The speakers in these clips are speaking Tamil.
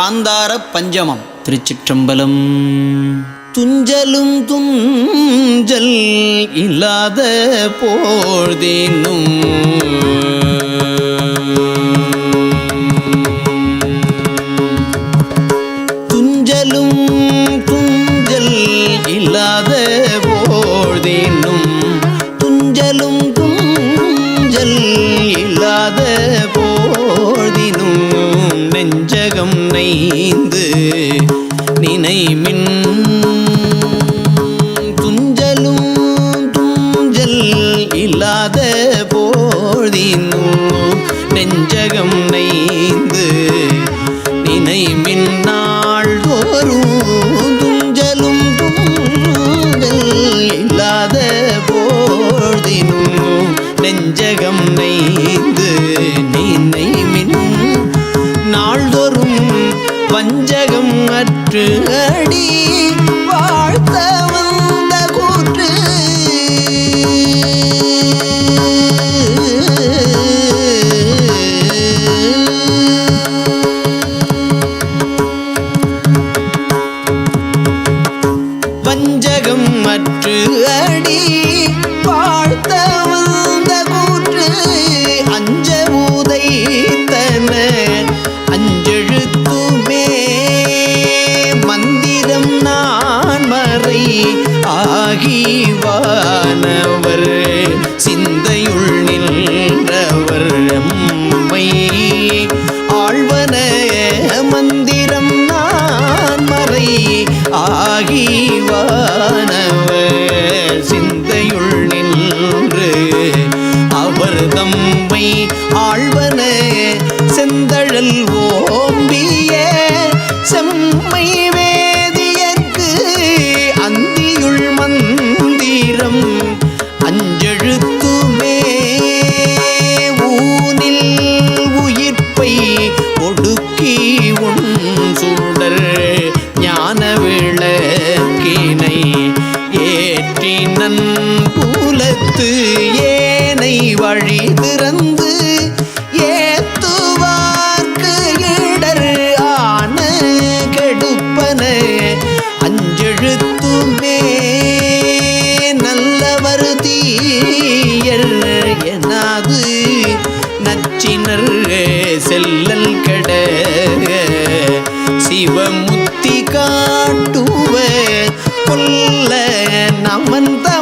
காந்தார பஞ்சமம். திருச்சிற்றம்பலம். துஞ்சலும் துஞ்சல் இல்லாத போழ்தேனும் மின் துஞ்சலும் துஞ்சல் இல்லாத போதினும் நெஞ்சகம் நைந்து நினை மின்னாள் தோறும் துஞ்சலும் துஞ்சல் இல்லாத போதினும் நெஞ்சகம் நைந்து ஆற்று அடி. சிந்தையுள் சம்மந்தம்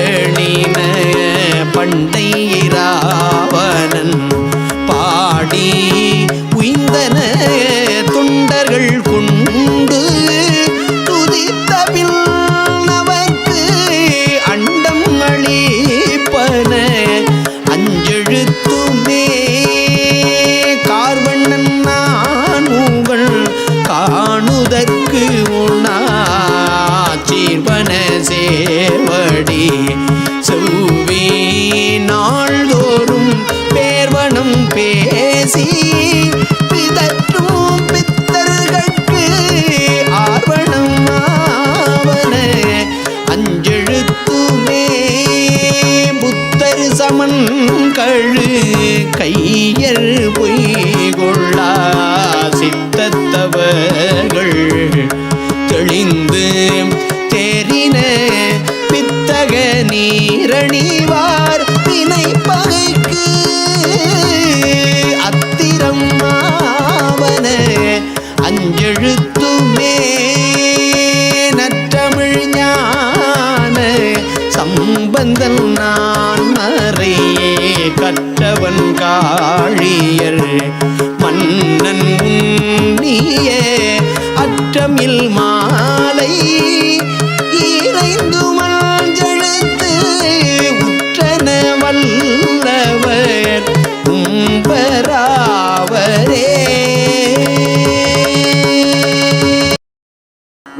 வேணின சமன் கையர் பொய்கொள்ளா சித்தத்தவர்கள். தெளிந்து தெரின பித்தக நீரணிவார் வினை பகைக்கு. அத்திரம் மாவன அஞ்செழுத்துமே நற்றமிழ் ஞான சம்பந்தன் நான் மறையே காழியர் மன்னன் உன்னிய அற்றமில் மாலை. இறைந்து மஞ்செழுத்து உற்றன வல்லவர். உம்பராவரே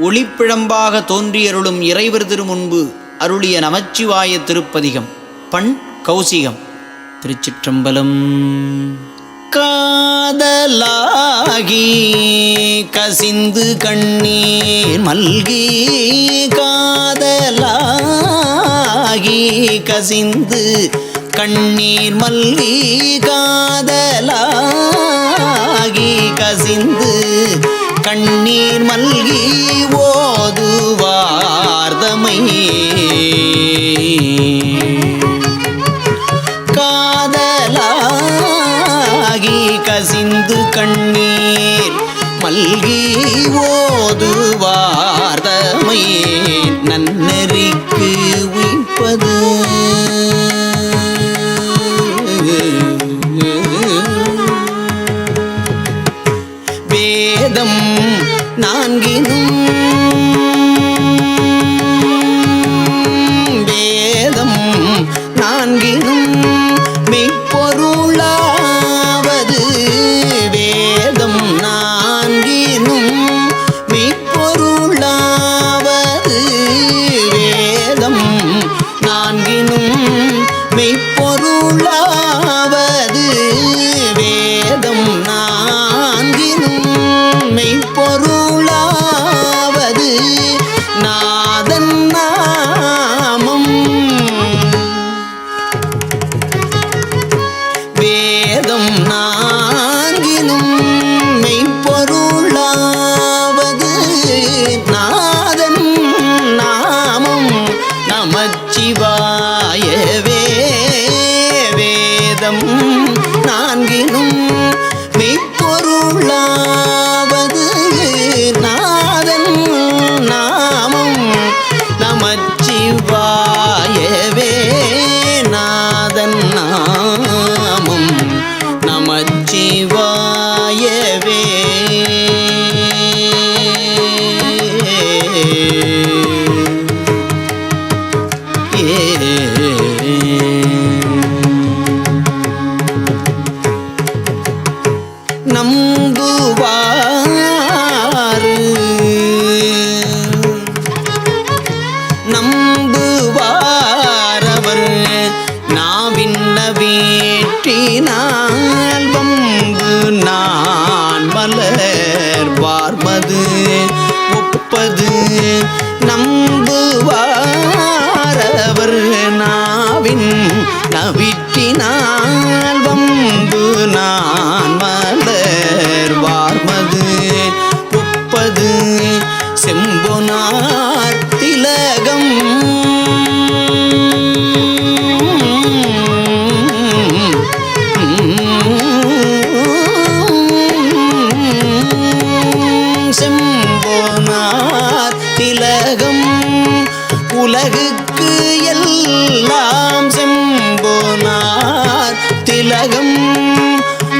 ஒளிப்பிழம்பாக தோன்றியருளும் இறைவர் திருமுன்பு அருளிய நமச்சிவாய திருப்பதிகம். பண் கௌசிகம். திருச்சிற்றம்பலம். காதலாகி கசிந்து கண்ணீர் மல்கி காதலாகி கசிந்து கண்ணீர் மல்கி காதலாகி கசிந்து கண்ணீர் மல்கி ஓ வேதம் நாங்கினும் பார்மது. திலகம் உலகுக்கு எல்லாம் செம்போனார். திலகம்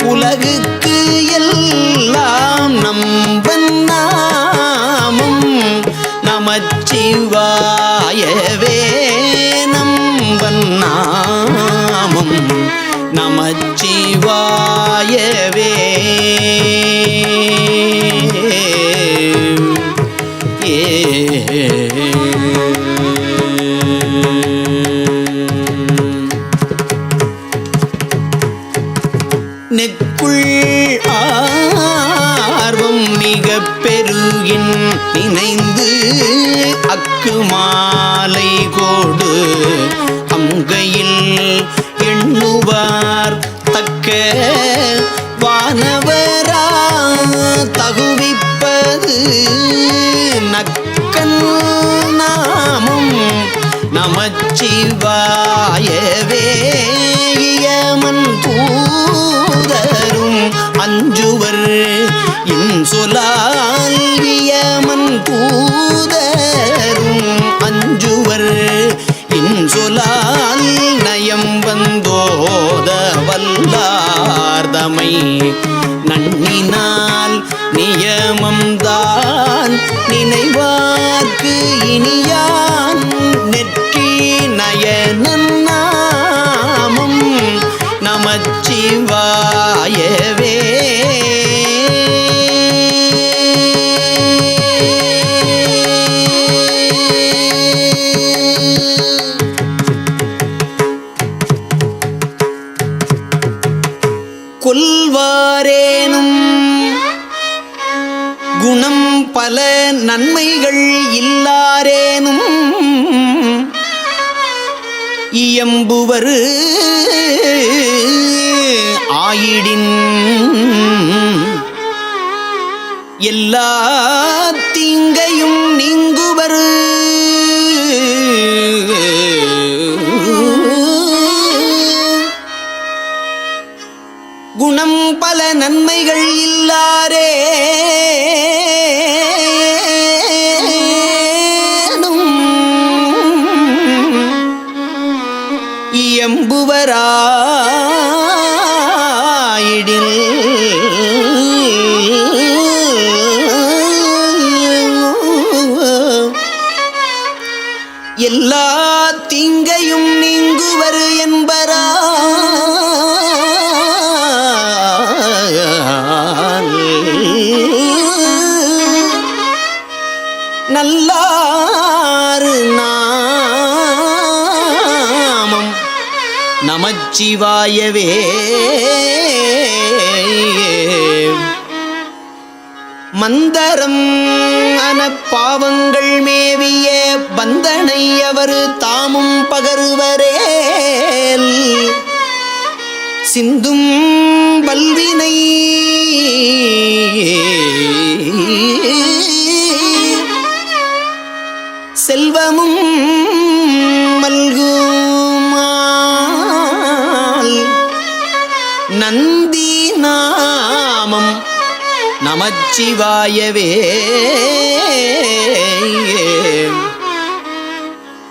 உலகுக்கு எல்லாம் நம்பன் நாமம். நமச்சிவாயவே நம்பன் நாமம். நமச்சிவாயவே நமச்சிவாயே வாயவே. கொல்வாரேனும் குணம் பல நன்மைகள் இல்லாரேனும். இயம்புவரு ஆயிடின் எல்லா எல்லா தீங்கையும் நீங்குவர் என்பரா நல்லாறு நாமம் நமச்சிவாயவே. மந்தரம் அன பாவங்கள் மேவிய பந்தனை அவர் தாமும் பகருவரேல். சிந்தும் பல்வினை செல்வமும் மல்குமால். நந்தி நாமம் நமச்சிவாயவே.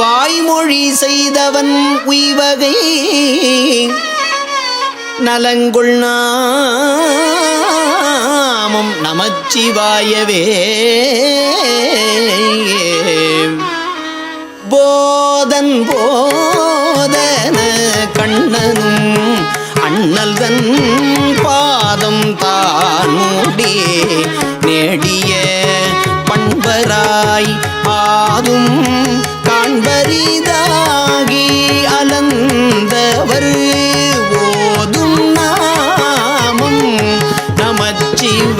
வாய்மொழி செய்தவன் உய்வகை. நலங்குள் நாமம் நமச்சிவாயவே. போதன் போதன கண்ணனும் அண்ணல் தன் பாதம் தான் மூடி நேடிய பண்பராய் ஆதும் காண்பரிதாகி அலந்தவர். ஓதும் நாமம் நமச்சிவாயவே.